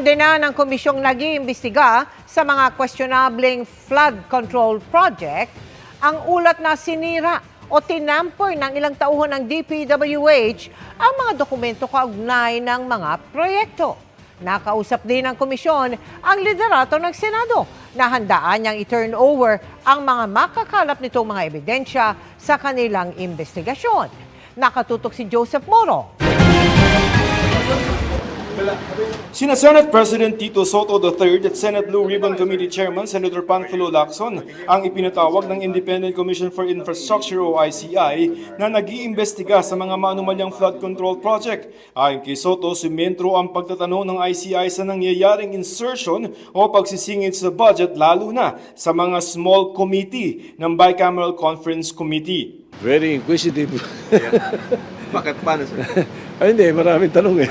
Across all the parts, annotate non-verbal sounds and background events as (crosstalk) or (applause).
Na ng komisyong nag-iimbestiga sa mga questionabling flood control project ang ulat na sinira o tinamper ng ilang tauhan ng DPWH ang mga dokumento kaugnay ng mga proyekto. Nakausap din ng komisyon ang liderato ng Senado na handaan niyang i-turn over ang mga makakalap nitong mga ebidensya sa kanilang investigasyon. Nakatutok si Joseph Moro. Sina Senate President Tito Soto III at Senate Blue Ribbon Committee Chairman Senator Panfilo Lacson ang ipinatawag ng Independent Commission for Infrastructure o ICI na nag-iimbestiga sa mga maanumalyang flood control project. Ayon kay Soto, sumentro ang pagtatanong ng ICI sa nangyayaring insertion o pagsisingit sa budget lalo na sa mga small committee ng Bicameral Conference Committee. Very inquisitive. Bakit? Paano sir? (laughs) Ay, hindi, maraming tanong eh.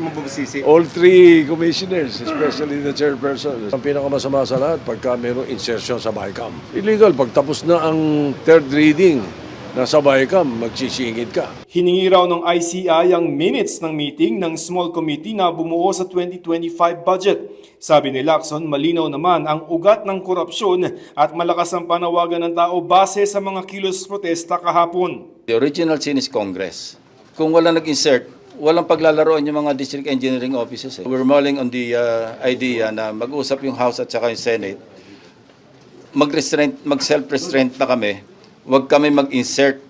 Mabusisi. All three commissioners, especially the chairperson. Ang pinakamasama sa lahat, pagka mayroong insertion sa BICAM. Illegal, pag tapos na ang third reading na sa BICAM, magsisingit ka. Hiningi raw ng ICI ang minutes ng meeting ng small committee na bumuo sa 2025 budget. Sabi ni Lacson, malinaw naman ang ugat ng korupsyon at malakas ang panawagan ng tao base sa mga kilos protesta kahapon. The original sin is Congress. Kung wala nag-insert, walang paglalaroan yung mga district engineering offices. Eh. We're mulling on the uh, idea na mag-usap yung House at saka yung Senate. Mag-restraint, mag-self-restraint na kami. Huwag kami mag-insert,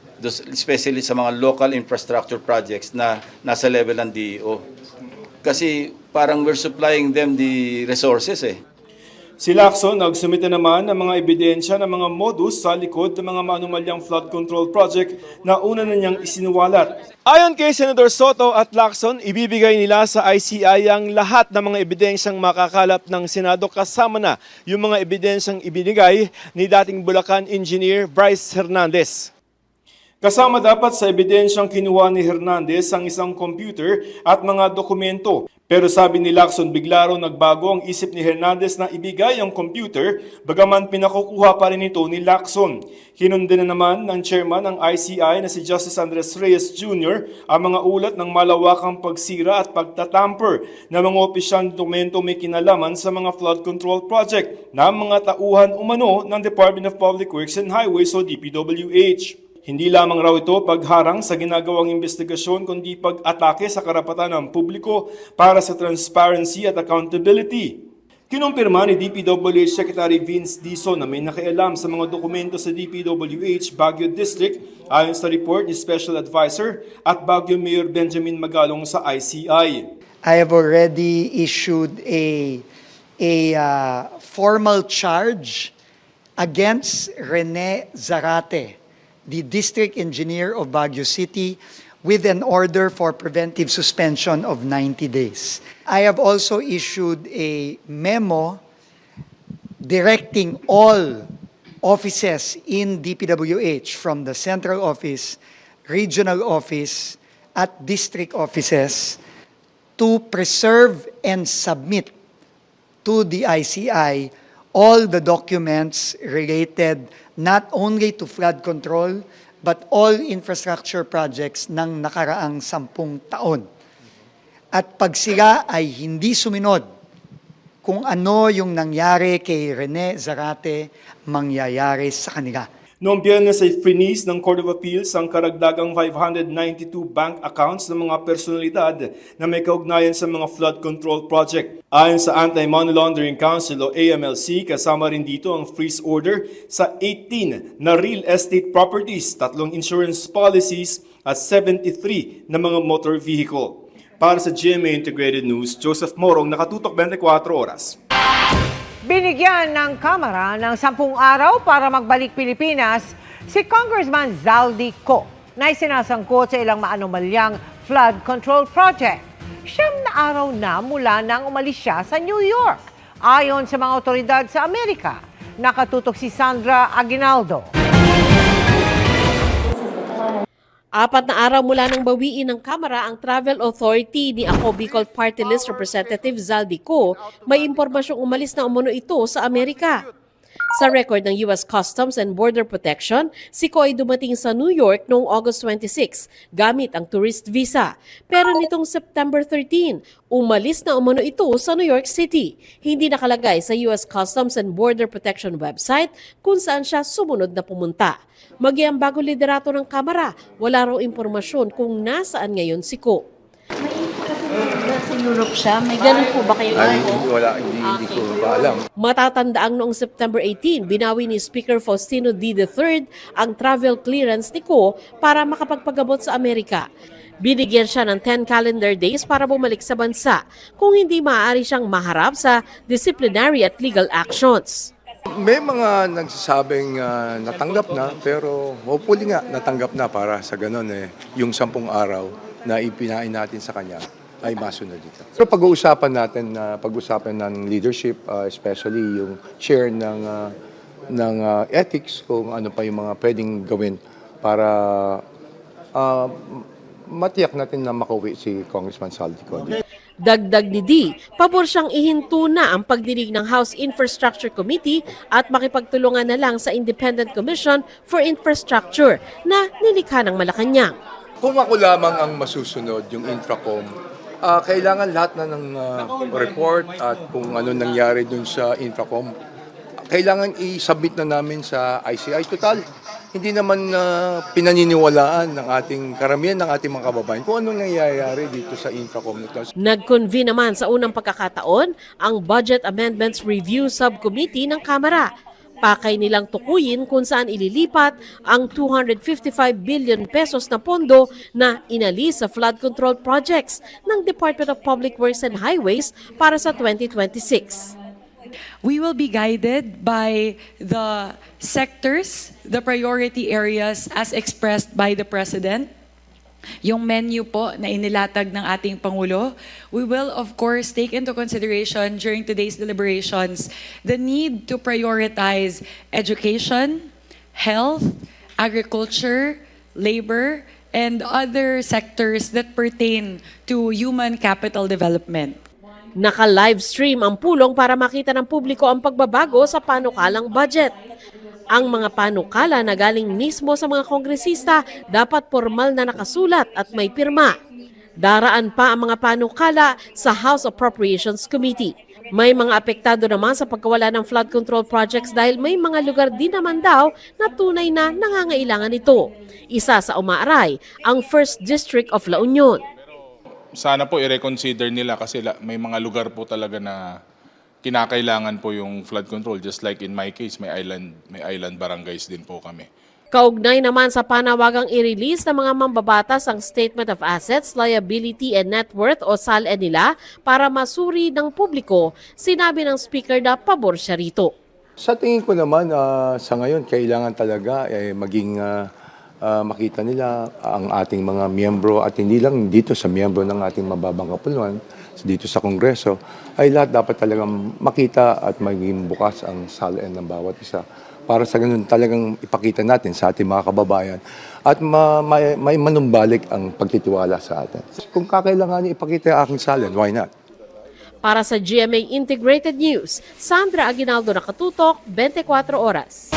especially sa mga local infrastructure projects na nasa level ng DEO. Kasi parang we're supplying them the resources eh. Si Lacson nagsumite naman ng mga ebidensya ng mga modus sa likod ng mga maanumalyang flood control project na una na niyang isinuwalat. Ayon kay Senador Soto at Lacson, ibibigay nila sa ICI ang lahat ng mga ebidensyang makakalap ng Senado kasama na yung mga ebidensyang ibinigay ni dating Bulacan Engineer Bryce Hernandez. Kasama dapat sa ebidensyang kinuha ni Hernandez ang isang computer at mga dokumento. Pero sabi ni Lacson, bigla raw nagbago ang isip ni Hernandez na ibigay ang computer, bagaman pinakukuha pa rin ito ni Lacson. Hinunde na naman ng chairman ng ICI na si Justice Andres Reyes Jr. ang mga ulat ng malawakang pagsira at pagtatamper ng mga opisyal dokumento may kinalaman sa mga flood control project na mga tauhan umano ng Department of Public Works and Highways o DPWH. Hindi lamang raw ito pagharang sa ginagawang investigasyon kundi pag-atake sa karapatan ng publiko para sa transparency at accountability. Kinumpirma ni DPWH Secretary Vince Dizon na may nakialam sa mga dokumento sa DPWH Baguio District ayon sa report ni Special Advisor at Baguio Mayor Benjamin Magalong sa ICI. I have already issued a, a uh, formal charge against Rene Zarate, the district engineer of Baguio City, with an order for preventive suspension of 90 days. I have also issued a memo directing all offices in DPWH from the central office, regional office, at district offices to preserve and submit to the ICI all the documents related not only to flood control but all infrastructure projects ng nakaraang sampung taon. At pag sila ay hindi suminod kung ano yung nangyari kay Rene Zarate, mangyayari sa kanila. Noong biyernes ay freeze ng Court of Appeals ang karagdagang 592 bank accounts ng mga personalidad na may kaugnayan sa mga flood control project. Ayon sa Anti-Money Laundering Council o AMLC, kasama rin dito ang freeze order sa 18 na real estate properties, tatlong insurance policies at 73 na mga motor vehicle. Para sa GMA Integrated News, Joseph Morong, nakatutok 24 oras. Binigyan ng Kamara ng sampung araw para magbalik Pilipinas si Congressman Zaldi Co na isinasangkot sa ilang maanomalyang flood control project. Siyam na araw na mula nang umalis siya sa New York. Ayon sa mga otoridad sa Amerika, nakatutok si Sandra Aguinaldo. Apat na araw mula nang bawiin ng Kamara ang Travel Authority ni Ako Bicol Party List Representative Zaldico, may impormasyong umalis na umuno ito sa Amerika. Sa record ng U.S. Customs and Border Protection, si Ko ay dumating sa New York noong August 26 gamit ang tourist visa. Pero nitong September 13, umalis na umano ito sa New York City. Hindi nakalagay sa U.S. Customs and Border Protection website kung saan siya sumunod na pumunta. Magi ang bago liderato ng Kamara, wala raw impormasyon kung nasaan ngayon si Ko. Siya. May ganun po ba kayo? Ay, wala, hindi, hindi ko ba alam. Matatandaang noong September 18, binawi ni Speaker Faustino D. III ang travel clearance ni Ko para makapagpagabot sa Amerika. Binigyan siya ng 10 calendar days para bumalik sa bansa kung hindi maaari siyang maharap sa disciplinary at legal actions. May mga nagsasabing ah, natanggap na, pero hopefully nga natanggap na para sa ganun eh, yung sampung araw na ipinain natin sa kanya ay masunod dito. Pero pag-uusapan natin na pag-uusapan ng leadership, ah, especially yung share ng ah, ng ah, ethics kung ano pa yung mga pwedeng gawin para ah, matiyak natin na makauwi si Congressman Saldi Cody. Dagdag ni D, pabor siyang ihinto na ang pagdinig ng House Infrastructure Committee at makipagtulungan na lang sa Independent Commission for Infrastructure na nilikha ng Malacanang. Kung ako lamang ang masusunod, yung Infracom, ah, kailangan lahat na ng ah, report at kung ano nangyari dun sa Infracom, kailangan i-submit na namin sa ICI. Total, hindi naman ah, pinaniniwalaan ng ating karamihan ng ating mga kababayan kung ano nangyayari dito sa Infracom. Nag-convene naman sa unang pagkakataon ang Budget Amendments Review Subcommittee ng Kamara. Pakay nilang tukuyin kung saan ililipat ang 255 billion pesos na pondo na inalis sa flood control projects ng Department of Public Works and Highways para sa 2026. We will be guided by the sectors, the priority areas as expressed by the President. Yung menu po na inilatag ng ating Pangulo, we will of course take into consideration during today's deliberations the need to prioritize education, health, agriculture, labor, and other sectors that pertain to human capital development. Naka-livestream ang pulong para makita ng publiko ang pagbabago sa panukalang budget. Ang mga panukala na galing mismo sa mga kongresista dapat formal na nakasulat at may pirma. Daraan pa ang mga panukala sa House Appropriations Committee. May mga apektado naman sa pagkawala ng flood control projects dahil may mga lugar din naman daw na tunay na nangangailangan nito. Isa sa umaaray, ang 1st District of La Union. sana po i-reconsider nila kasi may mga lugar po talaga na kinakailangan po yung flood control just like in my case may island may island barangays din po kami. Kaugnay naman sa panawagang i-release ng mga mambabatas ang Statement of Assets, Liability and Net Worth o SALE nila para masuri ng publiko, sinabi ng speaker na pabor siya rito. Sa tingin ko naman, ah, sa ngayon, kailangan talaga eh, maging ah, ah, makita nila ang ating mga miyembro at hindi lang dito sa miyembro ng ating mababang kapuluan, dito sa Kongreso, ay lahat dapat talagang makita at maging bukas ang salain ng bawat isa. Para sa ganun talagang ipakita natin sa ating mga kababayan at ma- may, may manumbalik ang pagtitiwala sa atin. Kung kakailangan ipakita ang aking salin, why not? Para sa GMA Integrated News, Sandra Aguinaldo nakatutok, 24 oras.